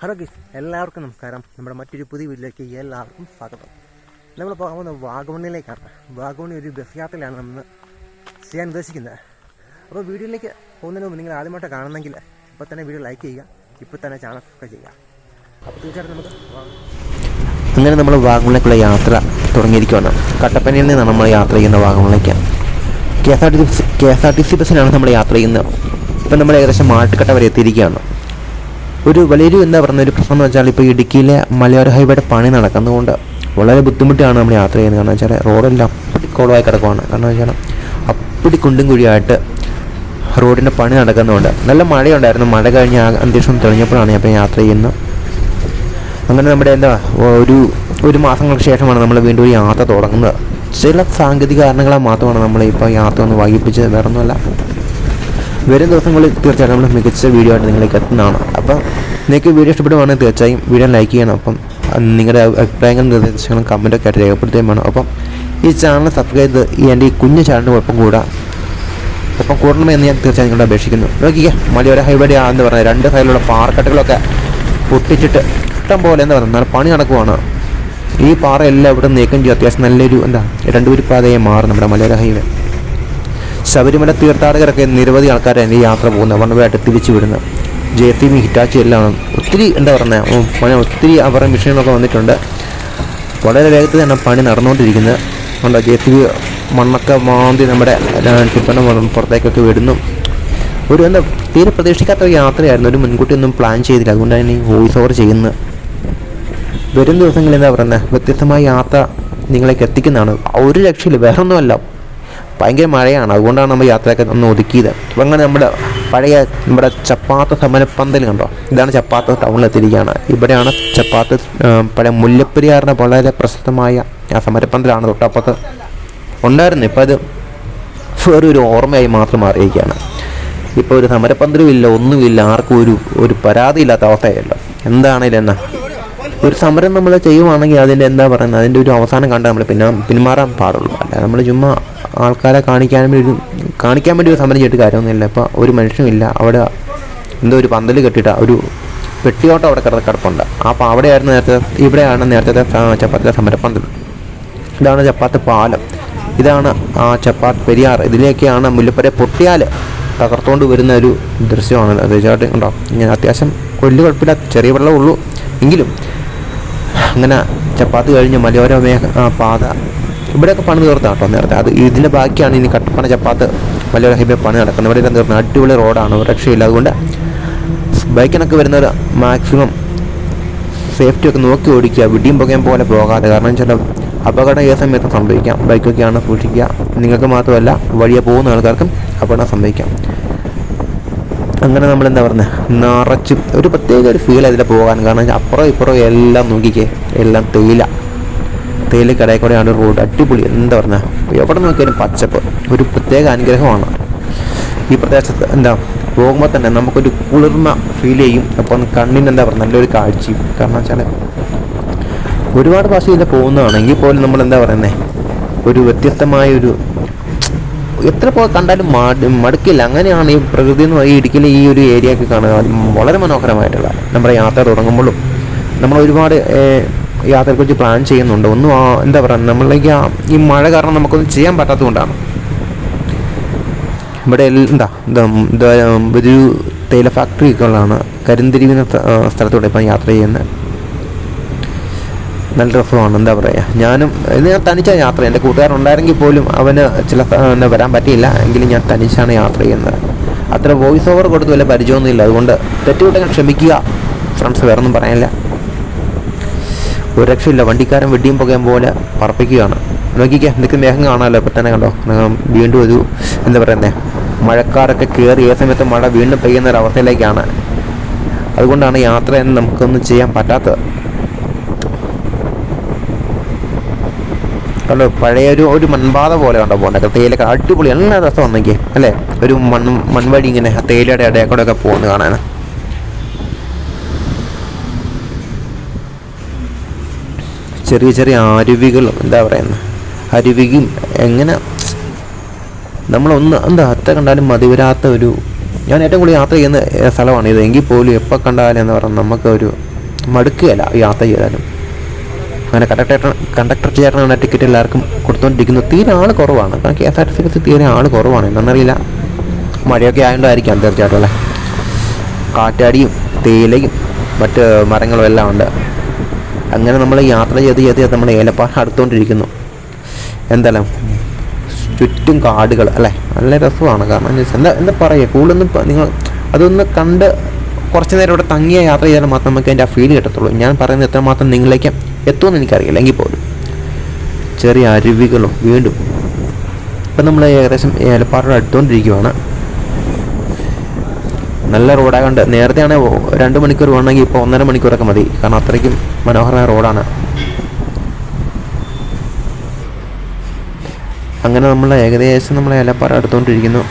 Hello ഗീസ് എല്ലാവർക്കും നമസ്കാരം. നമ്മുടെ മറ്റൊരു പുതിയ വീട്ടിലേക്ക് എല്ലാവർക്കും സ്വാഗതം. നമ്മൾ പോകുന്ന പോകുന്നത് വാഗമണി ഒരു ബസ് യാത്രയിലാണ് നമ്മൾ ചെയ്യാൻ ഉദ്ദേശിക്കുന്നത്. അപ്പോൾ വീഡിയോയിലേക്ക് പോകുന്നതിന് മുമ്പ് നിങ്ങൾ ആദ്യമായിട്ട് കാണുന്നെങ്കിൽ ഇപ്പോൾ തന്നെ വീഡിയോ ലൈക്ക് ചെയ്യുക ഇപ്പോൾ തന്നെ ചാനൽ സബ്സ്ക്രൈബ് ചെയ്യുക. അപ്പോൾ തീർച്ചയായിട്ടും നമുക്ക് അങ്ങനെ നമ്മൾ വാഗമണിലേക്കുള്ള യാത്ര തുടങ്ങിയിരിക്കുകയാണ്. കട്ടപ്പനയിൽ നിന്നാണ് നമ്മൾ യാത്ര ചെയ്യുന്ന വാഗമണിലേക്ക്. K S R T C K S R T C ബസ്സിലാണ് നമ്മൾ യാത്ര ചെയ്യുന്നത്. ഇപ്പം നമ്മൾ ഏകദേശം മാട്ടുക്കട്ട വരെ എത്തിയിരിക്കുകയാണ്. ഒരു വലിയൊരു എന്താ പറയുന്ന ഒരു പ്രശ്നം എന്ന് വെച്ചാൽ ഇപ്പോൾ ഇടുക്കിയിലെ മലയോര ഹൈവേയുടെ പണി നടക്കുന്നതുകൊണ്ട് വളരെ ബുദ്ധിമുട്ടാണ് നമ്മൾ യാത്ര ചെയ്യുന്നത്. കാരണം വെച്ചാൽ റോഡെല്ലാം അപ്പടി കോളമായി കിടക്കുവാണ്. കാരണം വെച്ചാൽ അപ്പടി കുണ്ടും കുഴിയായിട്ട് റോഡിന്റെ പണി നടക്കുന്നതുകൊണ്ട് നല്ല മഴയുണ്ടായിരുന്നു. മഴ കഴിഞ്ഞ് അന്തരീക്ഷം തെളിഞ്ഞപ്പോഴാണ് ഞാൻ ഇപ്പോൾ യാത്ര ചെയ്യുന്നത്. അങ്ങനെ നമ്മുടെ എന്താ ഒരു ഒരു മാസങ്ങൾക്ക് ശേഷമാണ് നമ്മൾ വീണ്ടും ഒരു യാത്ര തുടങ്ങുന്നത്. ചില സാങ്കേതിക കാരണങ്ങളാൽ മാത്രമാണ് നമ്മൾ ഇപ്പോൾ യാത്ര ഒന്ന് വൈകിപ്പിച്ചത്. വേറെ ഒന്നുമല്ല വരും ദിവസങ്ങളിൽ തീർച്ചയായിട്ടും നമ്മൾ മികച്ച വീഡിയോ ആയിട്ട് നിങ്ങളിലേക്ക് എത്തുന്നതാണ്. അപ്പം നിങ്ങൾക്ക് വീഡിയോ ഇഷ്ടപ്പെടുവാണെങ്കിൽ തീർച്ചയായും വീഡിയോ ലൈക്ക് ചെയ്യണം. അപ്പം നിങ്ങളുടെ അഭിപ്രായങ്ങളും നിർദ്ദേശങ്ങളും കമന്റൊക്കെ ആയിട്ട് രേഖപ്പെടുത്തുകയും വേണം. അപ്പം ഈ ചാനൽ സബ്സ്ക്രൈബ് ചെയ്ത് ഈ എന്റെ ഈ കുഞ്ഞു ചാനലിന് ഒപ്പം കൂടാം. ഒപ്പം കൂടണമെന്ന് ഞാൻ തീർച്ചയായും നിങ്ങളോട് അപേക്ഷിക്കുന്നു. നോക്കിക്കുക മലയോര ഹൈവേയുടെ ആണെന്ന് പറഞ്ഞാൽ രണ്ട് സൈഡിലുള്ള പാറക്കെട്ടുകളൊക്കെ പൊട്ടിച്ചിട്ട് ഇഷ്ടം പോലെ പറയുക നല്ല പണി നടക്കുവാണ്. ഈ പാറ എല്ലാം ഇവിടെ നീക്കം ചെയ്യും അത്യാവശ്യം നല്ലൊരു എന്താ രണ്ടുപേരി പാതയെ മാറും നമ്മുടെ മലയോര ഹൈവേ ശബരിമല തീർത്ഥാടകരൊക്കെ നിരവധി ആൾക്കാരാണ് ഈ യാത്ര പോകുന്നത് വണ്ണവായിട്ട് തിരിച്ചു വിടുന്നത്. ജെ ടി മി ഹിറ്റാച്ചി എല്ലാം ഒത്തിരി എന്താ പറയുന്നത് ഒത്തിരി അവരുടെ മിഷനുകളൊക്കെ വന്നിട്ടുണ്ട്. വളരെ വേഗത്തിൽ തന്നെ പണി നടന്നുകൊണ്ടിരിക്കുന്നത് ഉണ്ട് ജെ ടി ബി മണ്ണൊക്കെ മാന്തി നമ്മുടെ ടിപ്പണം പുറത്തേക്കൊക്കെ വിടുന്നു. ഒരു എന്താ തീരെ പ്രതീക്ഷിക്കാത്ത ഒരു യാത്രയായിരുന്നു. ഒരു മുൻകൂട്ടി ഒന്നും പ്ലാൻ ചെയ്തില്ല. അതുകൊണ്ടാണ് ഈ വോയിസ് ഓവർ ചെയ്യുന്നത്. വരും ദിവസങ്ങളിൽ എന്താ പറയുന്നത് വ്യത്യസ്തമായ യാത്ര നിങ്ങളേക്ക് എത്തിക്കുന്നതാണ്. ഒരു രക്ഷയില്ല വേറെ ഒന്നുമല്ല ഭയങ്കര മഴയാണ്. അതുകൊണ്ടാണ് നമ്മൾ യാത്രയൊക്കെ ഒന്ന് ഒതുക്കിയത്. അപ്പം അങ്ങനെ നമ്മുടെ പഴയ നമ്മുടെ ചപ്പാത്ത സമരപ്പന്തൽ കണ്ടോ? ഇതാണ് ചപ്പാത്ത ടൗണിലെത്തിയിരിക്കുകയാണ്. ഇവിടെയാണ് ചപ്പാത്ത് പഴയ മുല്ലപ്പെരിയാറിന്റെ വളരെ പ്രശസ്തമായ ആ സമരപ്പന്തലാണ് തൊട്ടപ്പുറത്ത് ഉണ്ടായിരുന്നു ഇപ്പം അത് വേറൊരു ഓർമ്മയായി മാത്രം മാറിയിരിക്കുകയാണ്. ഇപ്പോൾ ഒരു സമരപ്പന്തലും ഇല്ല ഒന്നുമില്ല ആർക്കും ഒരു ഒരു പരാതിയില്ലാത്ത അവസ്ഥയല്ലോ. എന്താണേലും എന്നാ. ഒരു സമരം നമ്മൾ ചെയ്യുവാണെങ്കിൽ അതിന്റെ എന്താ പറയുന്നത്? അതിന്റെ ഒരു അവസാനം കണ്ടാൽ നമ്മൾ പിന്നെ പിന്മാറാൻ പാടുള്ളൂ. അല്ല നമ്മൾ ചുമ്മാ ആൾക്കാരെ കാണിക്കാൻ വേണ്ടി കാണിക്കാൻ വേണ്ടി ഒരു സമരം ചെയ്തിട്ട് കാര്യമൊന്നുമില്ല. ഇപ്പോൾ ഒരു മനുഷ്യനുമില്ല അവിടെ എന്തോ ഒരു പന്തൽ കെട്ടിയിട്ട് ഒരു പെട്ടിയോട്ടം അവിടെ കിടന്ന് കിടപ്പുണ്ട്. അപ്പോൾ അവിടെയായിരുന്നു നേരത്തെ ഇവിടെയാണ് നേരത്തെ ചപ്പാത്തിയുടെ പന്തൽ. ഇതാണ് ചപ്പാത്ത് പാലം. ഇതാണ് ആ ചപ്പാത്ത് പെരിയാർ. ഇതിലേക്കാണ് മുല്ലപ്പരെ പൊട്ടിയാൽ തകർത്തുകൊണ്ട് വരുന്ന ഒരു ദൃശ്യമാണ്. തീർച്ചയായിട്ടും ഉണ്ടോ ഇങ്ങനെ അത്യാവശ്യം വലിയ കുഴപ്പമില്ല. ചെറിയ വെള്ളമുള്ളൂ എങ്കിലും അങ്ങനെ ചപ്പാത്ത് കഴിഞ്ഞ് മലയോര മേഖ പാത ഇവിടെയൊക്കെ പണി തീർത്താ കേട്ടോ നേരത്തെ. അത് ഇതിന്റെ ബാക്കിയാണ് ഇനി കട്ടപ്പന ചപ്പാത്ത് വലിയൊരു ഹൈവേ പണി നടക്കുന്നത്. ഇവിടെ എല്ലാം തീർന്നത് അടിപൊളി റോഡാണ്. രക്ഷയില്ല. അതുകൊണ്ട് ബൈക്കിനൊക്കെ വരുന്നവർ മാക്സിമം സേഫ്റ്റി ഒക്കെ നോക്കി ഓടിക്കുക. വിടിയും പുകയും പോലെ പോകാതെ. കാരണം ചില അപകടം ഏത് സമയത്തും സംഭവിക്കാം. ബൈക്കൊക്കെയാണ് സൂക്ഷിക്കുക. നിങ്ങൾക്ക് മാത്രമല്ല വഴിയെ പോകുന്ന ആൾക്കാർക്കും അപകടം സംഭവിക്കാം. അങ്ങനെ നമ്മൾ എന്താ പറയുന്നത് നിറച്ചും ഒരു പ്രത്യേക ഒരു ഫീൽ അതിൽ പോകാൻ. കാരണം അപ്പുറം ഇപ്പുറം എല്ലാം നോക്കിക്കേ. എല്ലാം തേയില. തേയില കടയിൽ കൂടെയാണ് റോഡ് അടിപൊളി. എന്താ പറഞ്ഞാൽ എവിടെ നോക്കിയാലും പച്ചപ്പ്. ഒരു പ്രത്യേക അനുഗ്രഹമാണ്. ഈ പ്രദേശത്ത് എന്താ പോകുമ്പോൾ തന്നെ നമുക്കൊരു കുളിർമ ഫീൽ ചെയ്യും. അപ്പം കണ്ണിന് എന്താ പറയുക നല്ലൊരു കാഴ്ചയും. കാരണം വെച്ചാൽ ഒരുപാട് പ്രാവശ്യം ഇതിൽ പോകുന്നതാണെങ്കിൽ പോലും നമ്മൾ എന്താ പറയുന്നത് ഒരു വ്യത്യസ്തമായ ഒരു എത്ര പോ കണ്ടാലും മടു മടുക്കില്ല. അങ്ങനെയാണ് ഈ പ്രകൃതി എന്ന് ഈ ഇടുക്കിയിലെ ഈ ഒരു ഏരിയ ഒക്കെ കാണുക വളരെ മനോഹരമായിട്ടുള്ള. നമ്മുടെ യാത്ര തുടങ്ങുമ്പോഴും നമ്മൾ ഒരുപാട് യാത്രയെക്കുറിച്ച് പ്ലാൻ ചെയ്യുന്നുണ്ട്. ഒന്നും എന്താ പറയുക നമ്മളിലേക്ക് ഈ മഴ കാരണം നമുക്കൊന്നും ചെയ്യാൻ പറ്റാത്തതുകൊണ്ടാണ്. ഇവിടെ എന്താ ഒരു തേയില ഫാക്ടറി ഒക്കെ ഉള്ളതാണ്. കരിന്തിരിവ് സ്ഥലത്തൂടെ ഇപ്പം യാത്ര ചെയ്യുന്നത് നല്ല രസമാണ് എന്താ പറയുക ഞാനും ഇത് ഞാൻ തനിച്ചാണ് യാത്ര എന്റെ കൂട്ടുകാരുണ്ടായിരുന്നെങ്കിൽ പോലും അവന് ചില എന്താ വരാൻ പറ്റിയില്ല. എങ്കിലും ഞാൻ തനിച്ചാണ് യാത്ര ചെയ്യുന്നത്. അത്ര വോയിസ് ഓവർ കൊടുത്ത് വല്ല പരിചയമൊന്നുമില്ല. അതുകൊണ്ട് തെറ്റുകൂട്ടങ്ങൾ ക്ഷമിക്കുക. ഫ്രണ്ട്സ് വേറൊന്നും പറയാനില്ല ഒരു രക്ഷയില്ല. വണ്ടിക്കാരൻ വെടിയും പുകയും പോലെ പറപ്പിക്കുകയാണ്. നോക്കിക്കേ എന്തൊക്കെ മേഘം കാണാമല്ലോ ഇപ്പം തന്നെ കണ്ടോ? വീണ്ടും ഒരു എന്താ പറയുന്നത് മഴക്കാരൊക്കെ കയറി ഏത് സമയത്ത് മഴ വീണ്ടും പെയ്യുന്ന ഒരു അവസ്ഥയിലേക്കാണ്. അതുകൊണ്ടാണ് യാത്ര എന്ന് നമുക്കൊന്നും ചെയ്യാൻ പറ്റാത്തത്. കണ്ടോ? പഴയ ഒരു ഒരു മൺപാത പോലെ കണ്ടോ? പോകുന്നത് തേയിലൊക്കെ അടിപൊളി. നല്ല രസം വന്നെങ്കിൽ അല്ലേ? ഒരു മൺ മൺവഴി ഇങ്ങനെ തേയിലയുടെ ഇടയിൽ പോകുന്നത് കാണാൻ ചെറിയ ചെറിയ അരുവികളും എന്താ പറയുന്നത് അരുവിയും എങ്ങനെ നമ്മളൊന്ന് എന്താ അത്ര കണ്ടാലും മതി വരാത്ത ഒരു ഞാൻ ഏറ്റവും കൂടുതൽ യാത്ര ചെയ്യുന്ന സ്ഥലമാണ് ഇത്. എങ്കിൽ പോലും എപ്പോൾ കണ്ടാലും എന്ന് പറഞ്ഞാൽ നമുക്ക് ഒരു മടുക്കുകയല്ല യാത്ര ചെയ്താലും. അങ്ങനെ കണ്ടക്ടർ കണ്ടക്ടർ ചേട്ടനാണ് ടിക്കറ്റ് എല്ലാവർക്കും കൊടുത്തുകൊണ്ടിരിക്കുന്നത് തീരെ ആൾ കുറവാണ്. കാരണം K S R T C bus തീരെ ആൾ കുറവാണ്. എന്നറിയില്ല മഴയൊക്കെ ആയതുകൊണ്ടായിരിക്കാം തീർച്ചയായിട്ടും അല്ലേ? കാറ്റാടിയും തേയിലയും മറ്റ് മരങ്ങളും എല്ലാം ഉണ്ട്. അങ്ങനെ നമ്മൾ യാത്ര ചെയ്ത് ചെയ്ത് ചെയ്ത് നമ്മൾ ഏലപ്പാറ അടുത്തുകൊണ്ടിരിക്കുന്നു എന്തായാലും ചുറ്റും കാടുകൾ അല്ലേ? നല്ല രസമാണ് കാരണം എന്താ എന്താ പറയുക കൂടുതലൊന്നും നിങ്ങൾ അതൊന്ന് കണ്ട് കുറച്ച് നേരം ഇവിടെ തങ്ങിയ യാത്ര ചെയ്താൽ മാത്രം നമുക്ക് അതിന്റെ ആ ഫീൽ കിട്ടത്തുള്ളൂ. ഞാൻ പറയുന്നത് എത്രമാത്രം നിങ്ങളിലേക്ക് എത്തുമെന്ന് എനിക്കറിയില്ല. എങ്കിൽ പോലും ചെറിയ അരുവികളും വീണ്ടും ഇപ്പം നമ്മൾ ഏകദേശം ഏലപ്പാറയുടെ അടുത്തുകൊണ്ടിരിക്കുവാണ് നല്ല റോഡായതുകൊണ്ട് നേരത്തെയാണ് രണ്ട് മണിക്കൂർ വേണമെങ്കിൽ ഇപ്പോൾ ഒന്നര മണിക്കൂറൊക്കെ മതി. കാരണം അത്രയ്ക്കും മനോഹരമായ റോഡാണ്. അങ്ങനെ നമ്മൾ ഏകദേശം നമ്മളെ ഏലപ്പാറ അടുത്തുകൊണ്ടിരിക്കുന്നു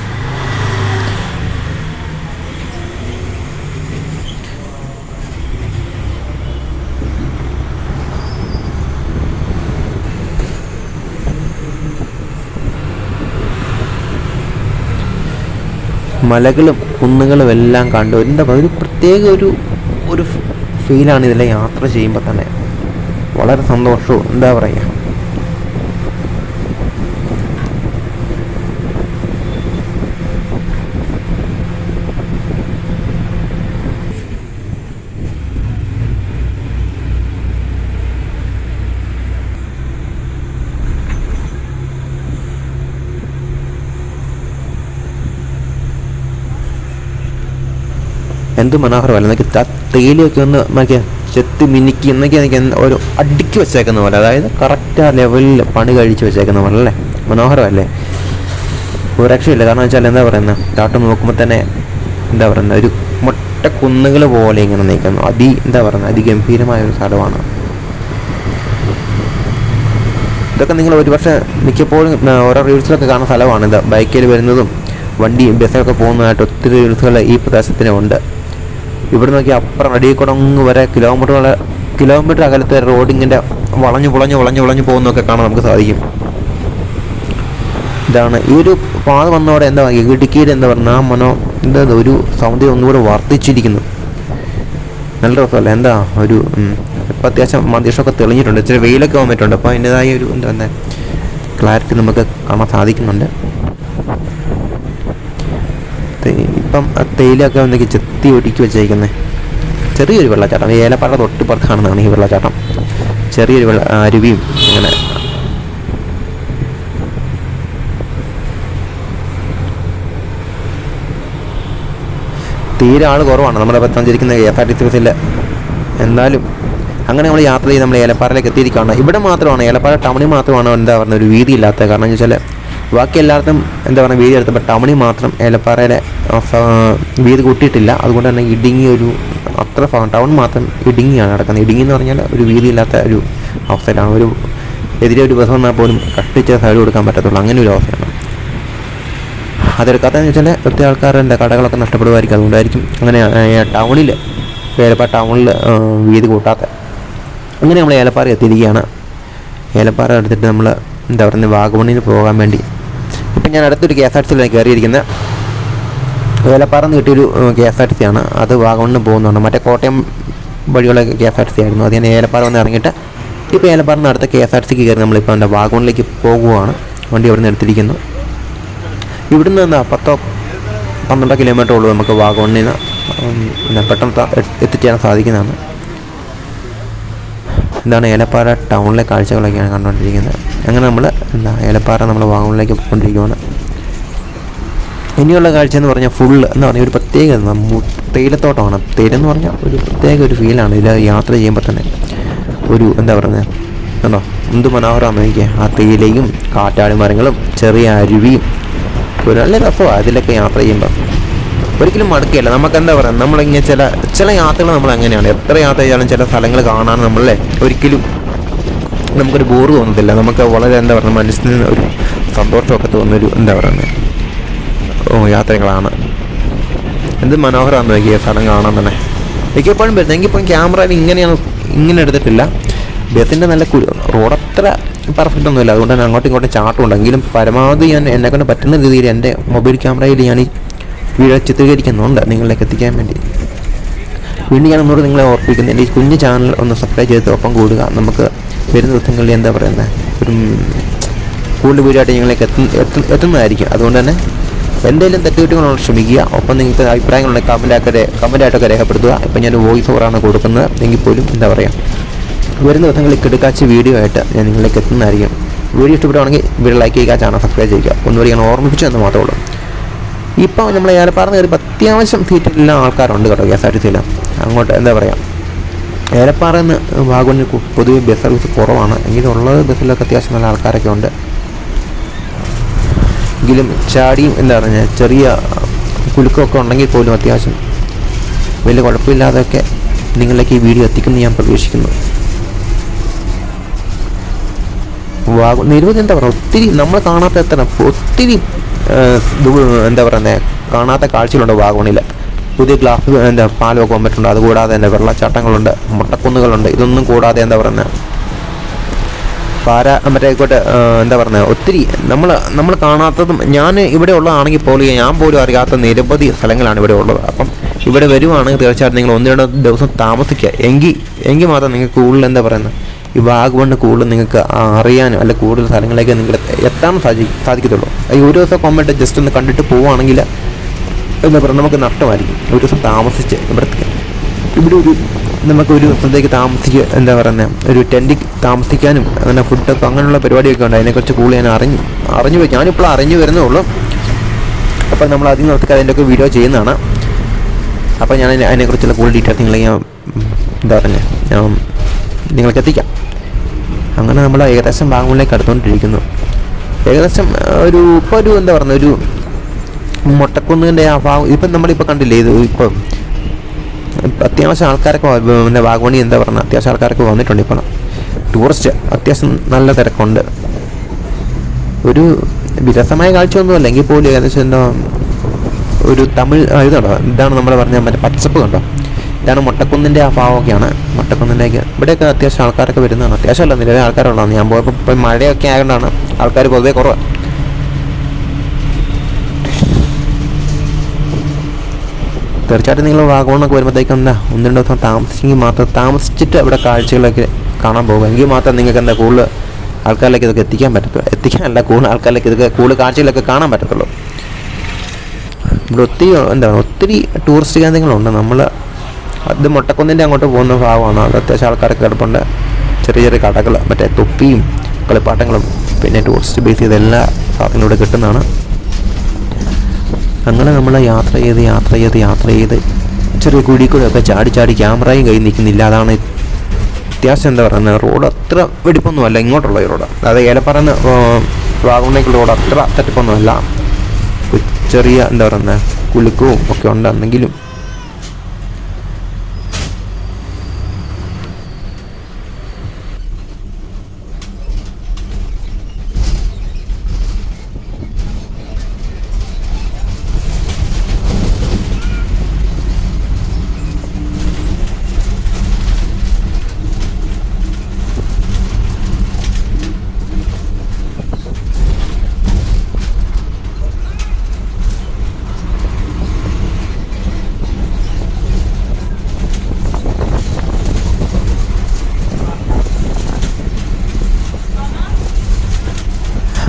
മലകളും കുന്നുകളും എല്ലാം കണ്ടു എന്താ പറയുക ഒരു പ്രത്യേക ഒരു ഒരു ഫീലാണ് ഇതിലെ യാത്ര ചെയ്യുമ്പോൾ തന്നെ. വളരെ സന്തോഷവും എന്താ പറയുക? എന്ത് മനോഹരമല്ല എന്നൊക്കെ ആ തേയിലയൊക്കെ ഒന്ന് മറ്റേ ചെത്തി മിനുക്കി എന്നൊക്കെ എനിക്ക് ഒരു അടുക്കി വെച്ചേക്കുന്ന പോലെ അതായത് കറക്റ്റ് ആ ലെവലിൽ പണി കഴിച്ച് വെച്ചേക്കുന്ന പോലെ അല്ലേ? മനോഹരമല്ലേ ഒരു രക്ഷയില്ല. കാരണം വെച്ചാൽ എന്താ പറയുന്നത്? കാട്ട് നോക്കുമ്പോൾ തന്നെ എന്താ പറയുന്നത്? ഒരു മുട്ട കുന്നുകൾ പോലെ ഇങ്ങനെ നിൽക്കുന്നു. അതി എന്താ പറയുന്നത്? അതിഗംഭീരമായ ഒരു സ്ഥലമാണ്. ഇതൊക്കെ നിങ്ങൾ ഒരുപക്ഷെ മിക്കപ്പോഴും ഓരോ റീൽസിലൊക്കെ കാണുന്ന സ്ഥലമാണ് ഇത്. ബൈക്കിൽ വരുന്നതും വണ്ടി ബസ്സൊക്കെ പോകുന്നതായിട്ട് ഒത്തിരി റീൽസുകൾ ഈ പ്രദേശത്തിനുണ്ട്. ഇവിടെ നോക്കി അപ്പുറം അടിയക്കുടങ്ങ് വരെ കിലോമീറ്റർ കിലോമീറ്റർ അകലത്തെ റോഡിങ്ങിന്റെ വളഞ്ഞു പുളഞ്ഞു വളഞ്ഞു വളഞ്ഞു പോകുന്നതൊക്കെ കാണാൻ നമുക്ക് സാധിക്കും. ഇതാണ്. ഈ ഒരു പാത വന്നതോടെ എന്താ ഇടുക്കിയുടെ എന്താ പറയുക ആ മനോ എന്താ ഒരു സൗന്ദര്യം ഒന്നുകൂടെ വർദ്ധിച്ചിരിക്കുന്നു. നല്ല രസമല്ല? എന്താ? ഒരു ഇപ്പം അത്യാവശ്യം അന്തരീക്ഷമൊക്കെ തെളിഞ്ഞിട്ടുണ്ട്. ഇച്ചിരി വെയിലൊക്കെ വന്നിട്ടുണ്ട്. അപ്പോൾ അതിന്റെതായ ഒരു എന്താ എന്താ ക്ലാരിറ്റി നമുക്ക് കാണാൻ സാധിക്കുന്നുണ്ട്. ഇപ്പം ആ തേയിലൊക്കെ എന്തൊക്കെ ചെത്തി ഒടുക്കി വെച്ചേക്കുന്നത് ചെറിയൊരു വെള്ളച്ചാട്ടം. ഏലപ്പാറ തൊട്ടിപ്പുറത്ത് കാണുന്നതാണ് ഈ വെള്ളച്ചാട്ടം. ചെറിയൊരു വെള്ള അരുവിയും അങ്ങനെ തീരെ ആൾ കുറവാണ്. നമ്മുടെ ഇപ്പം സഞ്ചരിക്കുന്ന K S R T C ബസ്സിൽ എന്നാലും അങ്ങനെ നമ്മൾ യാത്ര ചെയ്ത് നമ്മൾ ഏലപ്പാറയിലേക്ക് എത്തിയിരിക്കുകയാണ്. ഇവിടെ മാത്രമാണ് ഏലപ്പാറ ടൗണിൽ മാത്രമാണ് എന്താ പറയുക ഒരു വീതി ഇല്ലാത്തത് കാരണം എന്ന് വെച്ചാൽ ബാക്കി എല്ലായിടത്തും എന്താ പറയുക വീതി എടുത്തപ്പോൾ ടൗണിൽ മാത്രം ഏലപ്പാറയുടെ വീതി കൂട്ടിയിട്ടില്ല. അതുകൊണ്ട് തന്നെ ഇടുങ്ങി ഒരു അത്ര ഭാഗം ടൗൺ മാത്രം ഇടുങ്ങിയാണ് നടക്കുന്നത്. ഇടുങ്ങി എന്ന് പറഞ്ഞാൽ ഒരു വീതിയില്ലാത്ത ഒരു അവസ്ഥയിലാണ്. ഒരു എതിരെ ഒരു ബസ് വന്നാൽ പോലും കഷ്ടിച്ച സൈഡ് കൊടുക്കാൻ പറ്റത്തുള്ളൂ. അങ്ങനെ ഒരു അവസ്ഥയാണ്. അതെടുക്കാത്തതെന്ന് വെച്ചാൽ ഒത്തിരി ആൾക്കാരുടെ കടകളൊക്കെ നഷ്ടപ്പെടുമായിരിക്കും. അതുകൊണ്ടായിരിക്കും അങ്ങനെ ടൗണിൽ ഏലപ്പാറ ടൗണിൽ വീതി കൂട്ടാത്ത. അങ്ങനെ നമ്മൾ ഏലപ്പാറ എത്തിയിരിക്കുകയാണ്. ഏലപ്പാറ എടുത്തിട്ട് നമ്മൾ എന്താ പറയുക വാഗമണ്ണിന് പോകാൻ വേണ്ടി ഇപ്പം ഞാൻ അടുത്തൊരു കെ എസ് ആർ ടി സിയിലാണ് കയറിയിരിക്കുന്നത് വേലപ്പാറന്ന് കിട്ടിയൊരു K S R T C ആണ്. അത് വാഗമണ്ണിന് പോകുന്നുണ്ട്. മറ്റേ കോട്ടയം വഴിയുള്ള K S R T C ആയിരുന്നു. അത് ഞാൻ ഏലപ്പാറ വന്ന് ഇറങ്ങിയിട്ട് ഇപ്പോൾ ഏലപ്പാറന്ന് അടുത്ത കെ എസ് ആർ ടി സിക്ക് കയറി നമ്മളിപ്പോൾ എന്റെ വാഗമണിലേക്ക് പോകുവാണ്. വണ്ടി അവിടെ നിന്ന് എടുത്തിരിക്കുന്നു. ഇവിടുന്ന് എന്താ പത്തോ പന്ത്രണ്ടോ കിലോമീറ്റർ ഉള്ളൂ നമുക്ക് വാഗമണ്ണിൽ നിന്ന് പെട്ടെന്ന് എത്തിച്ചേരാൻ സാധിക്കുന്നതാണ്. എന്താണ് ഏലപ്പാറ ടൗണിലെ കാഴ്ചകളൊക്കെയാണ് കണ്ടുകൊണ്ടിരിക്കുന്നത്. അങ്ങനെ നമ്മൾ എന്താ ഏലപ്പാറ നമ്മൾ വാഗമണിലേക്ക് പോയിക്കൊണ്ടിരിക്കുകയാണ് ഇനിയുള്ള കാഴ്ച എന്ന് പറഞ്ഞാൽ ഫുള്ള് എന്ന് പറഞ്ഞാൽ ഒരു പ്രത്യേക തേയിലത്തോട്ടമാണ്. തേയില എന്ന് പറഞ്ഞാൽ ഒരു പ്രത്യേക ഒരു ഫീലാണ് ഇതിൽ യാത്ര ചെയ്യുമ്പോൾ തന്നെ ഒരു എന്താ പറയുന്നത് കണ്ടോ? എന്ത് മനോഹരമാണ് എനിക്ക് ആ തേയിലയും കാറ്റാടി മരങ്ങളും ചെറിയ അരുവിയും. ഒരു നല്ല രസമാണ് അതിലൊക്കെ യാത്ര ചെയ്യുമ്പോൾ ഒരിക്കലും മടുക്കുകയല്ല. നമുക്ക് എന്താ പറയുക നമ്മളിങ്ങനെ ചില ചില യാത്രകൾ നമ്മൾ അങ്ങനെയാണ് എത്ര യാത്ര ചെയ്താലും ചില സ്ഥലങ്ങൾ കാണാൻ നമ്മളെ ഒരിക്കലും നമുക്കൊരു ബോറ് തോന്നത്തില്ല. നമുക്ക് വളരെ എന്താ പറയുക മനസ്സിന് ഒരു സന്തോഷമൊക്കെ തോന്നുന്നൊരു എന്താ പറയുന്നത് ഓ യാത്രകളാണ്. എന്ത് മനോഹരമാണ് നോക്കിയ സ്ഥലം കാണാൻ തന്നെ. മിക്കപ്പോഴും വരുന്നത്. എനിക്കിപ്പം ക്യാമറയിൽ ഇങ്ങനെയാണ് ഇങ്ങനെ എടുത്തിട്ടില്ല. ബസ്സിന്റെ നല്ല റോഡ് അത്ര പെർഫെക്റ്റ് ഒന്നുമില്ല. അതുകൊണ്ട് തന്നെ അങ്ങോട്ടും ഇങ്ങോട്ടും ചാട്ടമുണ്ട്. എങ്കിലും പരമാവധി ഞാൻ എന്നെക്കൊണ്ട് പറ്റുന്ന രീതിയിൽ എന്റെ മൊബൈൽ ക്യാമറയിൽ ഞാൻ ഈ വീഡിയോ ചിത്രീകരിക്കുന്നുണ്ട്. നിങ്ങളിലേക്ക് എത്തിക്കാൻ വേണ്ടി. വീണ്ടും ഞാൻ ഒന്നുകൂടെ നിങ്ങളെ ഓർപ്പിക്കുന്നു. എന്റെ ഈ കുഞ്ഞു ചാനൽ ഒന്ന് സബ്സ്ക്രൈബ് ചെയ്ത് ഒപ്പം കൂടുക. നമുക്ക് വരുന്ന ദിവസങ്ങളിൽ എന്താ പറയുന്നത്? ഒരു കൂടുതൽ വീഡിയോയായിട്ട് ഞങ്ങളിലേക്ക് എത്തുന്ന എത്തു- എത്തുന്നതായിരിക്കും. അതുകൊണ്ട് തന്നെ എന്തെങ്കിലും തെറ്റുകുറ്റങ്ങളോട് ശ്രമിക്കുക ഒപ്പം നിങ്ങൾക്ക് അഭിപ്രായങ്ങളുണ്ടെങ്കിൽ കമന്റാക്കെ കമന്റായിട്ടൊക്കെ രേഖപ്പെടുത്തുക. ഇപ്പം ഞാൻ വോയിസ് ഓവറാണ് കൊടുക്കുന്നത്. എങ്കിൽ പോലും എന്താ പറയുക വരുന്ന ദിവസങ്ങളിൽ കിടക്കാച്ച വീഡിയോ ആയിട്ട് ഞാൻ നിങ്ങളിലേക്ക് എത്തുന്നതായിരിക്കും. വീഡിയോ ഇഷ്ടപ്പെടുകയാണെങ്കിൽ വീഡിയോ ലൈക്ക് ചെയ്യുക ചാനൽ സബ്സ്ക്രൈബ് ചെയ്യുക. ഒന്നുകൂടി ഞാൻ ഓർമ്മിപ്പിച്ചു എന്ന് മാത്രമേ ഉള്ളൂ. ഇപ്പോൾ നമ്മൾ ഏലപ്പാറ കയറിയപ്പോൾ അത്യാവശ്യം സീറ്റിലെല്ലാം ആൾക്കാരുണ്ട് കേട്ടോ കെ എസ് ആർ ടി സിയിൽ അങ്ങോട്ട് എന്താ പറയുക ഏലപ്പാറ നിന്ന് വാഗോണിൽ പൊതുവെ ബസ് സർവീസ് കുറവാണ്. എങ്കിലും ഉള്ളത് ബസ്സിലൊക്കെ അത്യാവശ്യം നല്ല ആൾക്കാരൊക്കെ ഉണ്ട്. എങ്കിലും ചാടിയും എന്താ പറയുക ചെറിയ കുലുക്കമൊക്കെ ഉണ്ടെങ്കിൽ പോലും അത്യാവശ്യം വലിയ കുഴപ്പമില്ലാതെയൊക്കെ നിങ്ങളിലേക്ക് ഈ വീഡിയോ എത്തിക്കുമെന്ന് ഞാൻ പ്രതീക്ഷിക്കുന്നു. വാഗ നിരവധി എന്താ പറയുക ഒത്തിരി നമ്മൾ കാണാത്ത എത്ര ഒത്തിരി എന്താ പറയുന്നത് കാണാത്ത കാഴ്ചകളുണ്ട് വാഗമണിൽ പുതിയ ഗ്ലാസ് എന്താ പാലൊക്കെ വന്നിട്ടുണ്ട് അതുകൂടാതെ തന്നെ വെള്ളച്ചാട്ടങ്ങളുണ്ട് മുട്ടക്കുന്നുകളുണ്ട്. ഇതൊന്നും കൂടാതെ എന്താ പറയുന്നത് പാര മറ്റേ ആയിക്കോട്ടെ എന്താ പറയുന്നത് ഒത്തിരി നമ്മൾ നമ്മൾ കാണാത്തതും ഞാൻ ഇവിടെ ഉള്ളതാണെങ്കിൽ പോലും ഞാൻ പോലും അറിയാത്ത നിരവധി സ്ഥലങ്ങളാണ് ഇവിടെ ഉള്ളത്. അപ്പം ഇവിടെ വരുവാണെങ്കിൽ തീർച്ചയായിട്ടും നിങ്ങൾ ഒന്ന് രണ്ട് ദിവസം താമസിക്കുക. എങ്കിൽ എങ്കിൽ മാത്രം നിങ്ങൾക്ക് കൂടുതൽ എന്താ പറയുന്നത് ഈ വാഗമണ് കൂടുതൽ നിങ്ങൾക്ക് അറിയാനും അല്ലെങ്കിൽ കൂടുതൽ സ്ഥലങ്ങളിലേക്ക് നിങ്ങൾ എത്താൻ സാധി സാധിക്കത്തുള്ളൂ. ഈ ഒരു ദിവസം കൊമ്പിട്ട് ജസ്റ്റ് ഒന്ന് കണ്ടിട്ട് പോവുകയാണെങ്കിൽ എന്താ പറയുക നമുക്ക് നഷ്ടമായിരിക്കും. ഒരു ദിവസം താമസിച്ച് ഇവിടെ ഇവിടെ ഒരു നമുക്ക് ഒരു ദിവസത്തേക്ക് താമസിക്കുക എന്താ പറയുന്നത് ഒരു ടെന്റിൽ താമസിക്കാനും അങ്ങനെ ഫുഡൊക്കെ അങ്ങനെയുള്ള പരിപാടിയൊക്കെ ഉണ്ട്. അതിനെക്കുറിച്ച് കൂടുതൽ ഞാൻ അറിഞ്ഞു അറിഞ്ഞു പോയി. ഞാനിപ്പോൾ അറിഞ്ഞു വരുന്നേ ഉള്ളൂ. അപ്പോൾ നമ്മൾ അധികം നടത്തി അതിന്റെയൊക്കെ വീഡിയോ ചെയ്യുന്നതാണ്. അപ്പോൾ ഞാൻ അതിനെക്കുറിച്ചുള്ള കൂടുതൽ ഡീറ്റെയിൽസ് നിങ്ങളെ ഞാൻ എന്താ പറയുക ഞാൻ നിങ്ങൾക്ക് എത്തിക്കാം അങ്ങനെ നമ്മൾ ഏകദേശം ഭാഗങ്ങളിലേക്ക് അടുത്തുകൊണ്ടിരിക്കുന്നു. ഏകദേശം ഒരു ഇപ്പോൾ ഒരു എന്താ പറയുക ഒരു മുട്ടക്കുന്നിന്റെ ആ ഭാഗം ഇപ്പം നമ്മളിപ്പോൾ കണ്ടില്ലേ ഇത് ഇപ്പം അത്യാവശ്യം ആൾക്കാരൊക്കെ പിന്നെ വാഗമണി എന്താ പറയുക അത്യാവശ്യം ആൾക്കാരൊക്കെ വന്നിട്ടുണ്ട് ഇപ്പോൾ ടൂറിസ്റ്റ് അത്യാവശ്യം നല്ല തിരക്കുണ്ട്. ഒരു വിരസമായ കാഴ്ചയൊന്നുമല്ല. എങ്കിൽ പോലും ഏകദേശം എന്താ ഒരു തമിഴ് ഇതുണ്ടോ ഇതാണ് നമ്മൾ പറഞ്ഞ മറ്റേ പച്ചപ്പ് കണ്ടോ? ഇതാണ് മുട്ടക്കുന്നിന്റെ ആ ഭാവമൊക്കെയാണ് മുട്ടക്കുന്നിന്റെയൊക്കെ ഇവിടെയൊക്കെ അത്യാവശ്യം ആൾക്കാരൊക്കെ വരുന്നതാണ്. അത്യാവശ്യമല്ല നിലവിലെ ആൾക്കാരുള്ളതാണ്. ഞാൻ പോയപ്പോൾ ഇപ്പം മഴയൊക്കെ ആയതുകൊണ്ടാണ് ആൾക്കാർ പൊതുവേ കുറവ്. തീർച്ചയായിട്ടും നിങ്ങൾ വാഗമണ്ണൊക്കെ വരുമ്പോഴത്തേക്കും എന്താ ഒന്ന് രണ്ട് ദിവസം താമസിച്ചെങ്കിൽ മാത്രം താമസിച്ചിട്ട് അവിടെ കാഴ്ചകളൊക്കെ കാണാൻ പോകുക എങ്കിൽ മാത്രം നിങ്ങൾക്ക് എന്താ കൂടുതൽ ആൾക്കാരിലേക്ക് ഇതൊക്കെ എത്തിക്കാൻ പറ്റത്തുള്ളൂ. എത്തിക്കാനല്ല കൂടുതൽ ആൾക്കാരിലേക്ക് ഇതൊക്കെ കൂടുതൽ കാഴ്ചകളൊക്കെ കാണാൻ പറ്റത്തുള്ളൂ. ഇവിടെ ഒത്തിരി എന്താ ഒത്തിരി ടൂറിസ്റ്റ് കേന്ദ്രങ്ങളുണ്ട്. നമ്മൾ അത് മുട്ടക്കുന്നിന്റെ അങ്ങോട്ട് പോകുന്ന ഭാഗമാണ്. അത് അത്യാവശ്യം ആൾക്കാരൊക്കെ കിടപ്പുണ്ട്. ചെറിയ ചെറിയ കടകൾ മറ്റേ തൊപ്പിയും കളിപ്പാട്ടങ്ങളും പിന്നെ ടൂറിസ്റ്റ് ബേസ് ചെയ്ത എല്ലാ സാധനങ്ങളും ഇവിടെ കിട്ടുന്നതാണ്. അങ്ങനെ നമ്മൾ യാത്ര ചെയ്ത് യാത്ര ചെയ്ത് യാത്ര ചെയ്ത് ചെറിയ കുഴി ചാടി ചാടി ക്യാമറയും കയ്യിൽ നിൽക്കുന്നില്ല. അതാണ് അത്യാവശ്യം എന്താ പറയുന്നത് റോഡ് അത്ര വെടിപ്പൊന്നുമല്ല ഇങ്ങോട്ടുള്ള ഈ റോഡ് അതായത് ഏലപ്പറന്ന് വാഗമണിലേക്കുള്ള റോഡ് അത്ര തട്ടിപ്പൊന്നുമല്ല. ചെറിയ എന്താ പറയുന്നത് കുലുക്കവും ഒക്കെ ഉണ്ടെന്നെങ്കിലും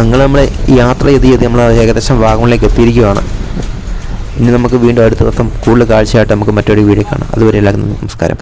അങ്ങനെ നമ്മൾ യാത്ര ചെയ്ത് ചെയ്ത് നമ്മൾ ഏകദേശം വാഗമണിലേക്ക് എത്തിയിരിക്കുകയാണ്. ഇനി നമുക്ക് വീണ്ടും അടുത്ത ദിവസം കൂടുതൽ കാഴ്ചയായിട്ട് നമുക്ക് മറ്റൊരു വീഡിയോ കാണാം. അതുവരെ എല്ലാവർക്കും നമസ്കാരം.